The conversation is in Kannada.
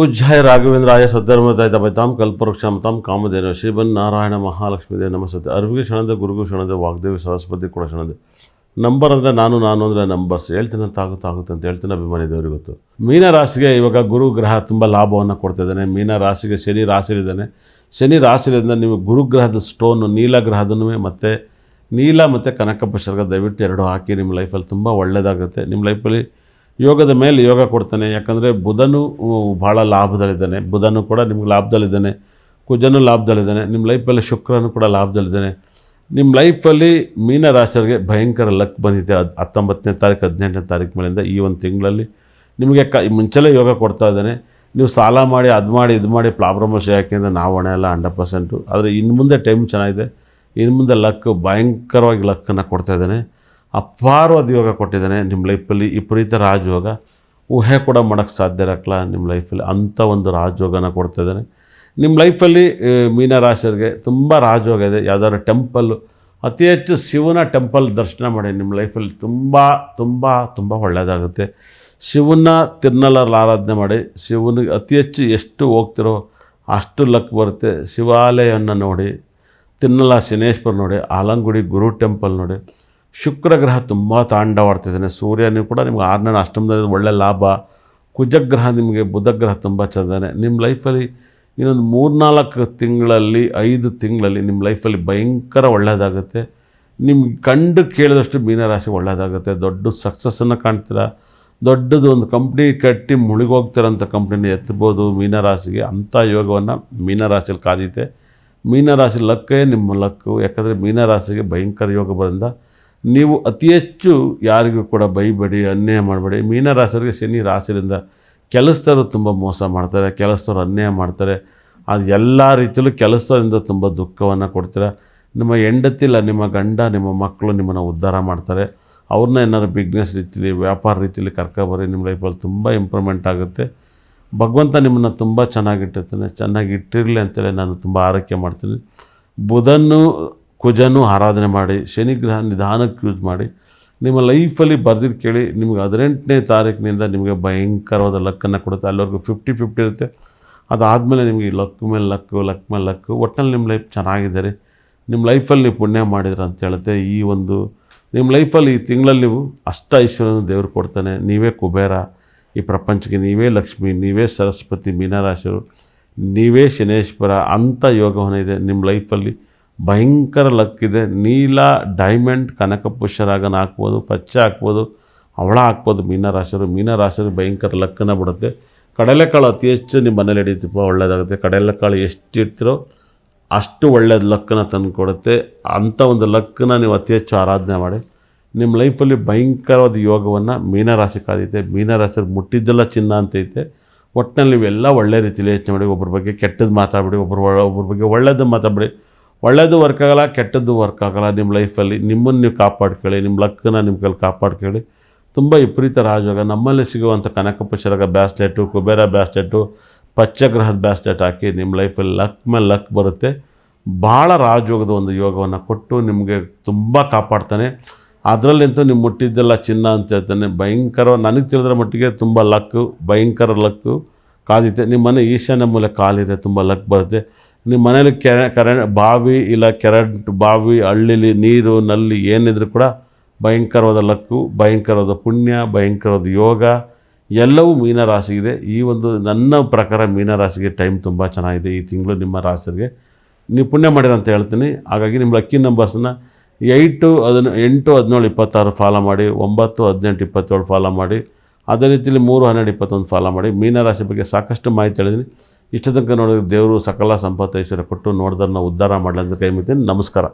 ಪೂಜ್ಯಾಯ ರಾಘವೇಂದ್ರಾಯ ಸದ್ಧರ್ಮದಾಯ ಬೈತಾಂ ತಾಮ್ ಕಾಮಧೇನ ಶ್ರೀಬನ್ ನಾರಾಯಣ ಮಹಾಲಕ್ಷ್ಮೀ ದೇವ ನಮಸ್ತೆ. ಅರ್ವಿಗೆ ಕ್ಷಣದ ಗುರುಗೂ ಕ್ಷಣದ ವಾಗ್ದೇವಿ, ಸರಸ್ವತಿ ಕೂಡ ಶರಣದೆ. ನಂಬರ್ ಅಂದರೆ ನಾನು ನಾನು ಅಂದರೆ ನಂಬರ್ಸ್. ಹೇಳ್ತೀನಿ ಅಂತ ಆಗುತ್ತೆ ಆಗುತ್ತೆ ಅಂತ ಹೇಳ್ತೀನಿ ಅಭಿಮಾನಿ ದೇವರಿಗೆ ಗೊತ್ತು. ಮೀನ ರಾಶಿಗೆ ಇವಾಗ ಗುರು ಗ್ರಹ ತುಂಬ ಲಾಭವನ್ನು ಕೊಡ್ತಿದ್ದಾನೆ ಮೀನ ರಾಶಿಗೆ ಶನಿ ರಾಶಿಲಿದ್ದಾನೆ. ಶನಿ ರಾಶಿಲಿಂದ ನೀವು ಗುರುಗ್ರಹದ ಸ್ಟೋನು, ನೀಲ ಗ್ರಹದೂ ಮತ್ತು ನೀಲ ಮತ್ತು ಕನಕಪ್ಪ ಶರ್ಗ ದಯವಿಟ್ಟು ಎರಡು ಹಾಕಿ. ನಿಮ್ಮ ಲೈಫಲ್ಲಿ ತುಂಬ ಒಳ್ಳೆಯದಾಗುತ್ತೆ ನಿಮ್ಮ ಲೈಫಲ್ಲಿ ಯೋಗದ ಮೇಲೆ ಯೋಗ ಕೊಡ್ತಾನೆ. ಯಾಕಂದರೆ ಬುಧನು ಭಾಳ ಲಾಭದಲ್ಲಿದ್ದಾನೆ. ಬುಧನು ಕೂಡ ನಿಮ್ಗೆ ಲಾಭದಲ್ಲಿದ್ದಾನೆ. ಕುಜನು ಲಾಭದಲ್ಲಿದ್ದಾನೆ. ನಿಮ್ಮ ಲೈಫಲ್ಲಿ ಶುಕ್ರನು ಕೂಡ ಲಾಭದಲ್ಲಿದ್ದಾನೆ. ನಿಮ್ಮ ಲೈಫಲ್ಲಿ ಮೀನ ರಾಶಿಯವರಿಗೆ ಭಯಂಕರ ಲಕ್ ಬಂದಿದೆ. ಅದು ಹತ್ತೊಂಬತ್ತನೇ ತಾರೀಕು, ಹದಿನೆಂಟನೇ ತಾರೀಕು ಮೇಲಿಂದ ಈ ಒಂದು ತಿಂಗಳಲ್ಲಿ ನಿಮಗೆ ಕ, ಮುಂಚೆಲೇ ಯೋಗ ಕೊಡ್ತಾ ಇದ್ದಾನೆ. ನೀವು ಸಾಲ ಮಾಡಿ, ಅದು ಮಾಡಿ, ಇದು ಮಾಡಿ ಪ್ರಾಬ್ಲಮ್ ಯಾಕೆಂದರೆ ನಾವು ಹಣ ಎಲ್ಲ ಹಂಡ್ರೆಡ್ ಪರ್ಸೆಂಟು. ಆದರೆ ಇನ್ನು ಮುಂದೆ ಟೈಮ್ ಚೆನ್ನಾಗಿದೆ. ಇನ್ನು ಮುಂದೆ ಲಕ್, ಭಯಂಕರವಾಗಿ ಲಕ್ಕನ್ನು ಕೊಡ್ತಾ ಇದ್ದಾನೆ. ಅಪಾರವಾದ ಯೋಗ ಕೊಟ್ಟಿದ್ದಾನೆ ನಿಮ್ಮ ಲೈಫಲ್ಲಿ, ವಿಪರೀತ ರಾಜಯೋಗ. ಊಹೆ ಕೂಡ ಮಾಡೋಕ್ಕೆ ಸಾಧ್ಯ ಇರೋಕ್ಕಲ್ಲ, ನಿಮ್ಮ ಲೈಫಲ್ಲಿ ಅಂಥ ಒಂದು ರಾಜಯೋಗನ ಕೊಡ್ತಾ ಇದ್ದಾನೆ. ನಿಮ್ಮ ಲೈಫಲ್ಲಿ ಮೀನರಾಶಿಯರಿಗೆ ತುಂಬ ರಾಜಯೋಗ ಇದೆ. ಯಾವುದಾದ್ರು ಟೆಂಪಲ್ಲು ಅತಿ ಹೆಚ್ಚು ಶಿವನ ಟೆಂಪಲ್ ದರ್ಶನ ಮಾಡಿ, ನಿಮ್ಮ ಲೈಫಲ್ಲಿ ತುಂಬ ತುಂಬ ತುಂಬ ಒಳ್ಳೆಯದಾಗುತ್ತೆ. ಶಿವನ ತಿರುನಲಲ್ಲಿ ಆರಾಧನೆ ಮಾಡಿ, ಶಿವನಿಗೆ ಅತಿ ಹೆಚ್ಚು ಎಷ್ಟು ಹೋಗ್ತಿರೋ ಅಷ್ಟು ಲಕ್ ಬರುತ್ತೆ. ಶಿವಾಲಯವನ್ನು ನೋಡಿ ತಿನ್ನಲ ಶನೇಶ್ವರ ನೋಡಿ, ಆಲಂಗುಡಿ ಗುರು ಟೆಂಪಲ್ ನೋಡಿ. ಶುಕ್ರ ಗ್ರಹ ತುಂಬ ತಾಂಡವಾಡ್ತಿದ್ದಾನೆ. ಸೂರ್ಯನೂ ಕೂಡ ನಿಮ್ಗೆ ಆರನೇ ಅಷ್ಟಮದಲ್ಲಿ ಒಳ್ಳೆ ಲಾಭ. ಕುಜಗ್ರಹ ನಿಮಗೆ ಬುಧಗ್ರಹ ತುಂಬ ಚೆಂದಾನೆ. ನಿಮ್ಮ ಲೈಫಲ್ಲಿ ಇನ್ನೊಂದು ಮೂರ್ನಾಲ್ಕು ತಿಂಗಳಲ್ಲಿ, ಐದು ತಿಂಗಳಲ್ಲಿ ನಿಮ್ಮ ಲೈಫಲ್ಲಿ ಭಯಂಕರ ಒಳ್ಳೆಯದಾಗುತ್ತೆ ನಿಮ್ಗೆ ಕಂಡು ಕೇಳಿದಷ್ಟು ಮೀನರಾಶಿ ಒಳ್ಳೆಯದಾಗುತ್ತೆ ದೊಡ್ಡ ಸಕ್ಸಸ್ಸನ್ನು ಕಾಣ್ತೀರಾ? ದೊಡ್ಡದು ಒಂದು ಕಂಪ್ನಿ ಕಟ್ಟಿ ಮುಳುಗೋಗ್ತಿರೋಂಥ ಕಂಪ್ನಿನ ಎತ್ತಬೋದು ಮೀನರಾಶಿಗೆ. ಅಂಥ ಯೋಗವನ್ನು ಮೀನರಾಶಿಯಲ್ಲಿ ಕಾದಿದೆ ಮೀನರಾಶಿ ಲಕ್ಕೇ ನಿಮ್ಮ ಲಕ್ಕು. ಯಾಕಂದರೆ ಮೀನರಾಶಿಗೆ ಭಯಂಕರ ಯೋಗ ಬರೋದ್ರಿಂದ ನೀವು ಅತಿ ಹೆಚ್ಚು ಯಾರಿಗೂ ಕೂಡ ಬೈಬೇಡಿ, ಅನ್ಯಾಯ ಮಾಡಬೇಡಿ. ಮೀನರಾಶಿಯವರಿಗೆ ಶನಿ ರಾಶಿಯಿಂದ ಕೆಲಸದವರು ತುಂಬ ಮೋಸ ಮಾಡ್ತಾರೆ, ಕೆಲಸದವ್ರು ಅನ್ಯಾಯ ಮಾಡ್ತಾರೆ. ಅದು ಎಲ್ಲ ರೀತಿಯಲ್ಲೂ ಕೆಲಸದವರಿಂದ ತುಂಬ ದುಃಖವನ್ನು ಕೊಡ್ತೀರ. ನಿಮ್ಮ ಹೆಂಡತಿಲ್ಲ ನಿಮ್ಮ ಗಂಡ, ನಿಮ್ಮ ಮಕ್ಕಳು ನಿಮ್ಮನ್ನು ಉದ್ಧಾರ ಮಾಡ್ತಾರೆ. ಅವ್ರನ್ನ ಏನಾದ್ರು ಬಿಸ್ನೆಸ್ ರೀತಿಲಿ, ವ್ಯಾಪಾರ ರೀತಿಲಿ ಕರ್ಕೊಬರ್ರಿ ನಿಮ್ಮ ಲೈಫಲ್ಲಿ ತುಂಬ ಇಂಪ್ರೂವ್ಮೆಂಟ್ ಆಗುತ್ತೆ. ಭಗವಂತ ನಿಮ್ಮನ್ನು ತುಂಬ ಚೆನ್ನಾಗಿಟ್ಟಿರ್ತಾನೆ. ಚೆನ್ನಾಗಿ ಇಟ್ಟಿರಲಿ ಅಂತೇಳಿ ನಾನು ತುಂಬ ಆರೈಕೆ ಮಾಡ್ತೀನಿ. ಬುಧನು ಕುಜನು ಆರಾಧನೆ ಮಾಡಿ, ಶನಿಗ್ರಹ ನಿಧಾನಕ್ಕೆ ಯೂಸ್ ಮಾಡಿ, ನಿಮ್ಮ ಲೈಫಲ್ಲಿ ಬರೆದಿದ್ದು ಕೇಳಿ ನಿಮಗೆ ಹದಿನೆಂಟನೇ ತಾರೀಕಿನಿಂದ ನಿಮಗೆ ಭಯಂಕರವಾದ ಲಕ್ಕನ್ನು ಕೊಡುತ್ತೆ. ಅಲ್ಲಿವರೆಗೂ ಫಿಫ್ಟಿ ಫಿಫ್ಟಿ ಇರುತ್ತೆ. ಅದಾದಮೇಲೆ ನಿಮಗೆ ಲಕ್ ಮೇಲೆ ಲಕ್ಕು ಲಕ್ ಮೇಲೆ ಲಕ್ಕು ಒಟ್ಟಲ್ಲಿ ನಿಮ್ಮ ಲೈಫ್ ಚೆನ್ನಾಗಿದೆ ನಿಮ್ಮ ಲೈಫಲ್ಲಿ ನೀವು ಪುಣ್ಯ ಮಾಡಿದ್ರ ಅಂತ ಹೇಳುತ್ತೆ. ಈ ಒಂದು, ನಿಮ್ಮ ಲೈಫಲ್ಲಿ ಈ ತಿಂಗಳಲ್ಲಿ ನೀವು ಅಷ್ಟ ಐಶ್ವರ್ಯನ ದೇವರು ಕೊಡ್ತಾನೆ. ನೀವೇ ಕುಬೇರ, ಈ ಪ್ರಪಂಚಕ್ಕೆ ನೀವೇ ಲಕ್ಷ್ಮಿ, ನೀವೇ ಸರಸ್ವತಿ ಮೀನರಾಶರು ನೀವೇ ಶನೇಶ್ವರ ಅಂಥ ಯೋಗವನ್ನು ಇದೆ ನಿಮ್ಮ ಲೈಫಲ್ಲಿ ಭಯಂಕರ ಲಕ್ ಇದೆ. ನೀಲ ಡೈಮಂಡ್ ಕನಕಪುಷ್ಯರಾಗನ ಹಾಕ್ಬೋದು ಪಚ್ಚೆ ಹಾಕ್ಬೋದು, ಅವಳ ಹಾಕ್ಬೋದು ಮೀನರಾಶರು ಮೀನರಾಶರು ಭಯಂಕರ ಲಕ್ಕನ್ನು ಬಿಡುತ್ತೆ. ಕಡಲೆಕಾಳು ಅತಿ ಹೆಚ್ಚು ನಿಮ್ಮ ಮನೇಲಿ ಹಿಡಿತೀಪ ಒಳ್ಳೆಯದಾಗುತ್ತೆ ಕಡಲೆಕಾಳು ಎಷ್ಟು ಇರ್ತಿರೋ ಅಷ್ಟು ಒಳ್ಳೆಯದು ಲಕ್ಕನ್ನು ತಂದು ಕೊಡುತ್ತೆ ಅಂಥ ಒಂದು ಲಕ್ಕನ್ನ ನೀವು ಅತಿ ಹೆಚ್ಚು ಆರಾಧನೆ ಮಾಡಿ. ನಿಮ್ಮ ಲೈಫಲ್ಲಿ ಭಯಂಕರವಾದ ಯೋಗವನ್ನು ಮೀನರಾಶಿ ಕಾದಿದೆ ಮೀನರಾಶಿಯಲ್ಲಿ ಮುಟ್ಟಿದ್ದೆಲ್ಲ ಚಿನ್ನ ಅಂತ ಐತೆ. ಒಟ್ಟಿನಲ್ಲಿ ನೀವೆಲ್ಲ ಒಳ್ಳೆ ರೀತಿಯಲ್ಲಿ ಯೋಚನೆ ಮಾಡಿ, ಒಬ್ಬರ ಬಗ್ಗೆ ಕೆಟ್ಟದ್ದು ಮಾತಾಡಬೇಡಿ, ಒಬ್ಬರು ಒಬ್ಬರ ಬಗ್ಗೆ ಒಳ್ಳೇದು ಮಾತಾಡಬೇಡಿ. ಒಳ್ಳೇದು ವರ್ಕ್ ಆಗೋಲ್ಲ, ಕೆಟ್ಟದ್ದು ವರ್ಕ್ ಆಗೋಲ್ಲ. ನಿಮ್ಮ ಲೈಫಲ್ಲಿ ನಿಮ್ಮನ್ನು ನೀವು ಕಾಪಾಡ್ಕೊಳ್ಳಿ ನಿಮ್ಮ ಲಕ್ಕನ್ನ ನಿಮ್ಮ ಕೈಲಿ ಕಾಪಾಡ್ಕೊಳ್ಳಿ. ತುಂಬ ವಿಪರೀತ ರಾಜಯೋಗ ನಮ್ಮಲ್ಲಿ ಸಿಗುವಂಥ ಕನಕಪುಷರಗ ಬ್ಯಾಸ್ಲೆಟು, ಕುಬೇರ ಬ್ಯಾಸ್ಲೆಟು, ಪಚ್ಚಗ್ರಹದ ಬ್ಯಾಸ್ಲೆಟ್ ಹಾಕಿ ನಿಮ್ಮ ಲೈಫಲ್ಲಿ ಲಕ್ ಮೇಲೆ ಲಕ್ ಬರುತ್ತೆ. ಭಾಳ ರಾಜಯೋಗದ ಒಂದು ಯೋಗವನ್ನು ಕೊಟ್ಟು ನಿಮಗೆ ತುಂಬ ಕಾಪಾಡ್ತಾನೆ. ಅದರಲ್ಲಂತೂ ನೀವು ಮುಟ್ಟಿದ್ದೆಲ್ಲ ಚಿನ್ನ ಅಂತ ಹೇಳ್ತಾನೆ. ಭಯಂಕರ, ನನಗೆ ತಿಳಿದ್ರೆ ಮಟ್ಟಿಗೆ ತುಂಬ ಲಕ್ಕು ಭಯಂಕರ ಲಕ್ಕು ಕಾದಿತ್ತೆ. ನಿಮ್ಮ ಮನೆ ಈಶಾನ್ಯ ಮೂಲೆ ಕಾಲಿದೆ, ತುಂಬ ಲಕ್ ಬರುತ್ತೆ. ನಿಮ್ಮ ಮನೇಲಿ ಕೆರೆ, ಕರೆ, ಬಾವಿ ಇಲ್ಲ ಕೆರೆಂಟ್ ಬಾವಿ, ಹಳ್ಳಿಲಿ, ನೀರು, ನಲ್ಲಿ ಏನಿದ್ರು ಕೂಡ ಭಯಂಕರವಾದ ಲಕ್ಕು, ಭಯಂಕರವಾದ ಪುಣ್ಯ, ಭಯಂಕರವಾದ ಯೋಗ, ಎಲ್ಲವೂ ಮೀನರಾಶಿಗಿದೆ. ಈ ಒಂದು ನನ್ನ ಪ್ರಕಾರ ಮೀನರಾಶಿಗೆ ಟೈಮ್ ತುಂಬ ಚೆನ್ನಾಗಿದೆ. ಈ ತಿಂಗಳು ನಿಮ್ಮ ರಾಶಿಗೆ ನೀವು ಪುಣ್ಯ ಮಾಡಿರ ಅಂತ ಹೇಳ್ತೀನಿ. ಹಾಗಾಗಿ ನಿಮ್ಮ ಲಕ್ಕಿ ನಂಬರ್ಸನ್ನ ಏಯ್ಟು ಅದನ್ನು ಎಂಟು, ಹದಿನೇಳು, ಇಪ್ಪತ್ತಾರು ಫಾಲೋ ಮಾಡಿ, ಒಂಬತ್ತು, ಹದಿನೆಂಟು, ಇಪ್ಪತ್ತೇಳು ಫಾಲೋ ಮಾಡಿ, ಅದೇ ರೀತಿಯಲ್ಲಿ ಮೂರು, ಹನ್ನೆರಡು, ಇಪ್ಪತ್ತೊಂದು ಫಾಲೋ ಮಾಡಿ ಮೀನರಾಶಿ ಬಗ್ಗೆ ಸಾಕಷ್ಟು ಮಾಹಿತಿ ಹೇಳಿದ್ದೀನಿ. ಇಷ್ಟ ತನಕ ನೋಡಿದ್ರೆ ದೇವರು ಸಕಲ ಸಂಪತ್ತು ಐಶ್ವರ್ಯ ಕೊಟ್ಟು ನೋಡ್ದನ್ನ ಉದ್ಧಾರ ಮಾಡಲಿ ಅಂತ ಕೈ ಮುಗಿತೀನಿ. ನಮಸ್ಕಾರ.